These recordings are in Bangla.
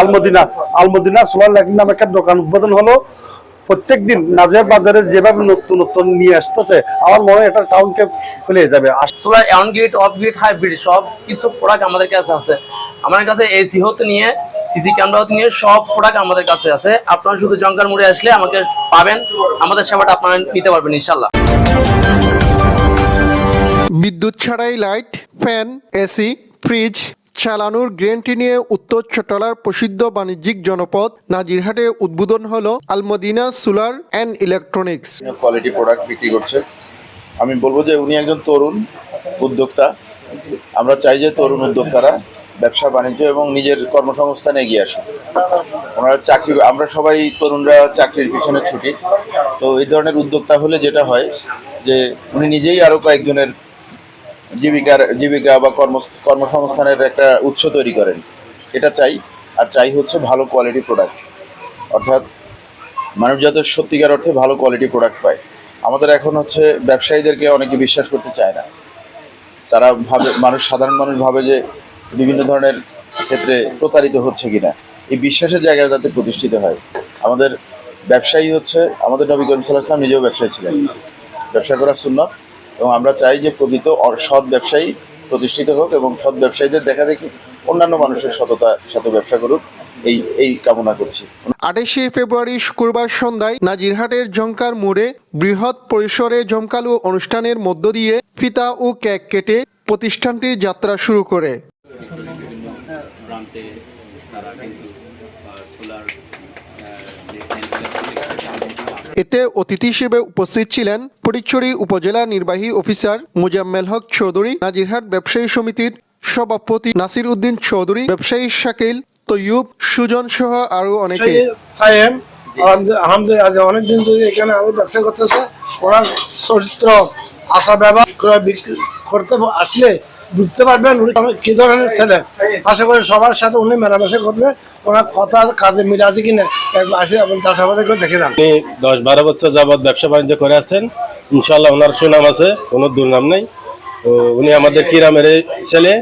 আলমদিনা আলমদিনা সোলার লাইটিং নামে একটা দোকান উদ্বোধন হলো। প্রত্যেকদিন নাজিয়া বাজারে যেভাবে নতুন নতুন নিয়ে আসতেছে আমার মনে হয় এটা টাউনকে ফেলে যাবে। Solar on grid off grid hybrid সব কিছু প্রোডাক্ট আমাদের কাছে আছে। আমাদের কাছে এসি হতে নিয়ে সিসি ক্যামেরা হতে নিয়ে সব প্রোডাক্ট আমাদের কাছে আছে। আপনারা শুধু জঙ্কার মোড়ে আসলে আমাকে পাবেন আমাদের সেবাটা আপনারা নিতে পারবেন ইনশাল্লাহ বিদ্যুৎ ছাড়াই লাইট ফ্যান এসি ফ্রিজ চালানোর গ্যারেন্টি নিয়ে উত্তর চট্টলার প্রসিদ্ধ বাণিজ্যিক জনপদ নাজিরহাটে উদ্বোধন হল Almadina solar and electronics. Quality product বিক্রি করছে। আমি বলব যে উনি একজন তরুণ উদ্যোক্তা। আমরা চাই যে তরুণ উদ্যোক্তারা ব্যবসা, বাণিজ্য এবং নিজের কর্মসংস্থানে এগিয়ে আসুন ওনারা চাকরি, আমরা সবাই তরুণরা চাকরির পিছনে ছুটি। তো এই ধরনের উদ্যোক্তা হলে যেটা হয় যে উনি নিজেই আরও কয়েকজনের জীবিকার, জীবিকা বা কর্ম কর্মসংস্থানের একটা উৎস তৈরি করেন। এটা চাই, আর চাই হচ্ছে ভালো কোয়ালিটি প্রোডাক্ট অর্থাৎ মানুষ যাতে সত্যিকার অর্থে ভালো কোয়ালিটি প্রোডাক্ট পায়। আমাদের এখন হচ্ছে ব্যবসায়ীদেরকে অনেকে বিশ্বাস করতে চায় না। তারা ভাবে, মানুষ, সাধারণ মানুষ ভাবে যে বিভিন্ন ধরনের ক্ষেত্রে প্রতারিত হচ্ছে কিনা। এই বিশ্বাসের জায়গায় যাতে প্রতিষ্ঠিত হয়। আমাদের ব্যবসায়ী হচ্ছে, আমাদের নবী করিম সাল্লাহ নিজেও ব্যবসায়ী ছিলেন। ব্যবসা করার সুন্নত এবং আমরা চাই যে প্রকৃত সৎ ব্যবসায়ী প্রতিষ্ঠিত হোক এবং সৎ ব্যবসায়ীদের দেখা দেখি অন্যান্য মানুষের সততার সাথে ব্যবসা করুক। এই এই কামনা করছি। আঠাশে ফেব্রুয়ারি শুক্রবার সন্ধ্যায় নাজিরহাটের জঙ্কার মোড়ে বৃহৎ পরিসরে জমকালো অনুষ্ঠানের মধ্য দিয়ে ফিতা ও কেক কেটে প্রতিষ্ঠানটির যাত্রা শুরু করে। তারা কিন্তু সোলার এতে অতিথি হিসেবে উপস্থিত ছিলেন ফটিকছড়ি উপজেলা নির্বাহী অফিসার মুজাম্মেল হক চৌধুরী, নাজিরহাট ব্যবসায়ী সমিতির সভাপতি নাসির উদ্দিন চৌধুরী, ব্যবসায়ী শাকিল, তৈয়ুব, সুজন সহ আরও অনেকে। অনেকদিন ধরে এখানে আমাদের ব্যবসা করতেছে। ওনার চরিত্র আশা ব্যবহার করতে আসলে বুঝতে পারবেন উনি কি ধরনের ছেলে? আশা করি সবার সাথে উনি মেলামেশা করবেন ওনার কথা কাজে মিলে আছে কিনা আসে আপনি চাষাবাদে করে দেখে যান। উনি দশ বারো বছর যাবৎ ব্যবসা বাণিজ্য করে আছেন ইনশাল্লাহ ওনার সুনাম আছে কোনো দুর্নাম নেই। উনি আমাদের কিরামের ছেলে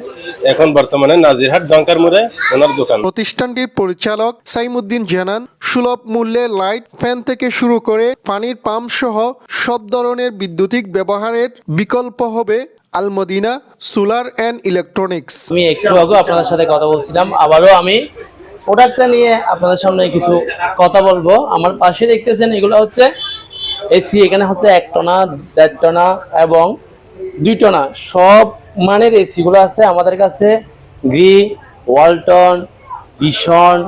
এখন বর্তমানে নাজিরহাট জঙ্কার মোড়ে ওনার দোকান। প্রতিষ্ঠানটির পরিচালক সাইমুদ্দিন জানান সুলভ মূল্যে লাইট ফ্যান থেকে শুরু করে পানির পাম্প সহ সব ধরনের বিদ্যুতিক ব্যবহারের বিকল্প হবে আলমদিনা সোলার অ্যান্ড ইলেকট্রনিক্স। আমি একটু আগে আপনাদের সাথে কথা বলছিলাম, আবারও আমি প্রোডাক্টটা নিয়ে আপনাদের সামনে কিছু কথা বলব। আমার পাশে দেখতেছেন এগুলো হচ্ছে এসি এখানে হচ্ছে এক টনা, দেড় টনা এবং দুই টনা। সব মানের এসিগুলো আছে আমাদের কাছে। গ্রি ওয়ালটন ভীষণ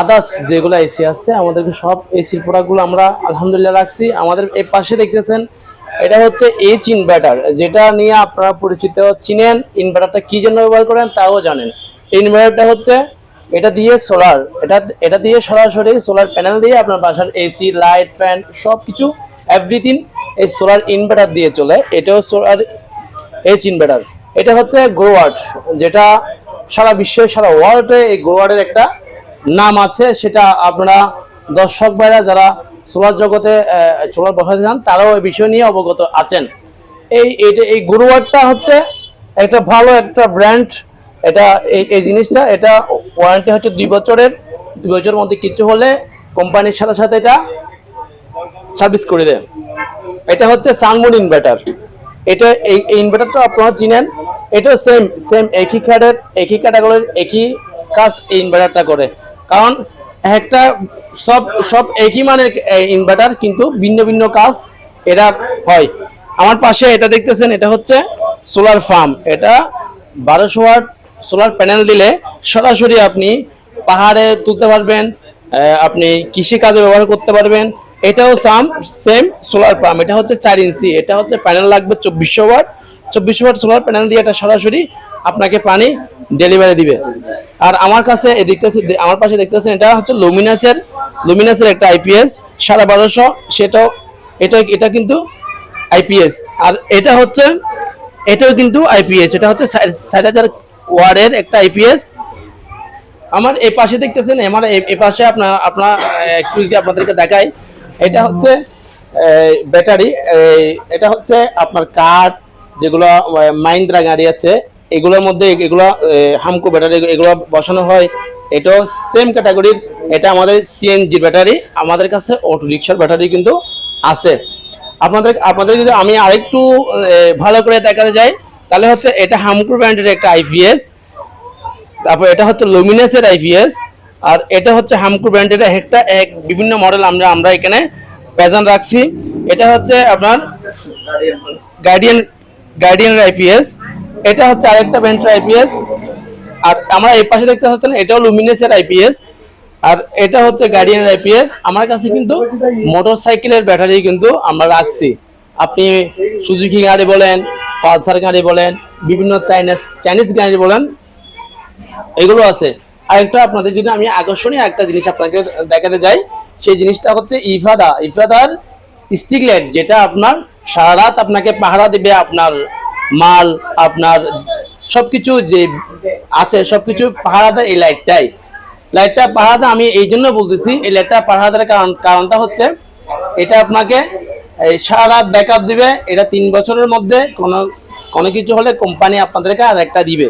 আদার্স যেগুলো এসি আছে, আমাদেরকে সব এসির প্রোডাক্টগুলো আমরা আলহামদুলিল্লাহ রাখছি। আমাদের এই পাশে দেখতেছেন এটা হচ্ছে এইচ ইনভার্টার যেটা নিয়ে আপনারা পরিচিত চিনেন। ইনভার্টারটা কি জন্য ব্যবহার করেন তাও জানেন। ইনভার্টারটা হচ্ছে, এটা দিয়ে সোলার এটা এটা দিয়ে সরাসরি সোলার প্যানেল দিয়ে আপনার বাসার এসি লাইট ফ্যান সব কিছু এভরিথিং এই সোলার ইনভার্টার দিয়ে চলে। এটাও সোলার এইচ ইনভার্টার এটা হচ্ছে গ্রোয়ার্ড যেটা সারা বিশ্বে সারা ওয়ার্ল্ডে এই গ্রোয়ার্ডের একটা নাম আছে। সেটা আপনারা দর্শক ভাইরা যারা সোলার জগতে সোলার বসাতে চান তারাও এই বিষয় নিয়ে অবগত আছেন। এই এটা এই গ্রোয়ার্ডটা হচ্ছে একটা ভালো একটা ব্র্যান্ড এটা, এই এই জিনিসটা, এটা ওয়ারেন্টি হচ্ছে দুই বছরের দুই বছরের মধ্যে কিছু হলে কোম্পানির সাথে সাথে এটা সার্ভিস করে দেয়। এটা হচ্ছে সানমুন ইনভার্টার এটা, এই ইনভার্টারটা আপনারা চিনেন, এটাও সেম সেম একই কার্ডের একই ক্যাটাগরির একই কাজ এই ইনভার্টারটা করে। কারণ একটা সব সব একই মানের ইনভার্টার কিন্তু ভিন্ন ভিন্ন কাজ এটা হয়। আমার পাশে এটা দেখতেছেন, এটা হচ্ছে সোলার ফার্ম এটা বারোশো ওয়াট সোলার প্যানেল দিলে সরাসরি আপনি পাহাড়ে তুলতে পারবেন আপনি কৃষি কাজে ব্যবহার করতে পারবেন। এটাও সাম সেম সোলার পাম্প এটা হচ্ছে চার ইঞ্চি। এটা হচ্ছে প্যানেল লাগবে চব্বিশশো ওয়াট। চব্বিশশো ওয়াট সোলার প্যানেল দিয়ে এটা সরাসরি আপনাকে পানি ডেলিভারি দিবে। আর আমার কাছে এ দেখতেছে আমার পাশে দেখতেছেন এটা হচ্ছে লুমিনাসের লুমিনাসের একটা আইপিএস সাড়ে বারোশো। সেটাও এটা এটা কিন্তু আইপিএস আর এটা হচ্ছে এটাও কিন্তু আইপিএস এটা হচ্ছে ষাট হাজার ওয়ার্ডের একটা আইপিএস আমার এই পাশে দেখতেছেন আমার এই পাশে আপনার আপনার একটু যদি আপনাদেরকে দেখাই এটা হচ্ছে ব্যাটারি এটা হচ্ছে আপনার কাঠ যেগুলো আহ, মাহিন্দ্রা গাড়ি আছে। এগুলোর মধ্যে এগুলো হামকো ব্যাটারি এগুলো বসানো হয়। এটাও সেম ক্যাটাগরির এটা আমাদের সিএনজি ব্যাটারি, আমাদের কাছে অটো রিক্সার ব্যাটারি কিন্তু আছে। আপনাদের আপনাদের যদি আমি আরেকটু ভালো করে দেখাতে যাই, তাহলে হচ্ছে এটা হামকুর ব্র্যান্ডের একটা আইপিএস তারপর এটা হচ্ছে লুমিনাসের আইপিএস আর এটা হচ্ছে হামকুর ব্র্যান্ডের একটা, এক বিভিন্ন মডেল আমরা আমরা এখানে প্রেজেন্ট রাখছি। এটা হচ্ছে আপনার গার্ডিয়ান গার্ডিয়ানের আইপিএস এটা হচ্ছে আরেকটা ব্র্যান্ডের আইপিএস আর আমরা এই পাশে দেখতে পাচ্ছেন, এটাও লুমিনাসের আইপিএস আর এটা হচ্ছে গার্ডিয়ান আইপিএস আমার কাছে কিন্তু মোটরসাইকেলের ব্যাটারি কিন্তু আমরা রাখছি। আপনি সুজুকি গাড়ি বলেন পালসার গাড়ি বলেন, বিভিন্ন চাইনিজ চাইনিজ গাড়ি বলেন, এগুলো আছে। আরেকটা আপনাদের যদি আমি আকর্ষণীয় একটা জিনিস আপনাকে দেখাতে যাই, সেই জিনিসটা হচ্ছে ইফাদা ইফাদার স্টিক যেটা আপনার সারা রাত আপনাকে পাহারা দিবে আপনার মাল, আপনার সবকিছু যে আছে, সবকিছু পাহাড়া দেয় এই লাইটটাই লাইটটা পাহাড়া দেয় আমি এই জন্য বলতেছি, এই লাইটটা পাহাড়া দেওয়ার কারণ কারণটা হচ্ছে, এটা আপনাকে সারা রাত ব্যাকআপ দিবে, এটা তিন বছরের মধ্যে কোনো কোনো কিছু হলে কোম্পানি আপনাদেরকে আর একটা দিবে।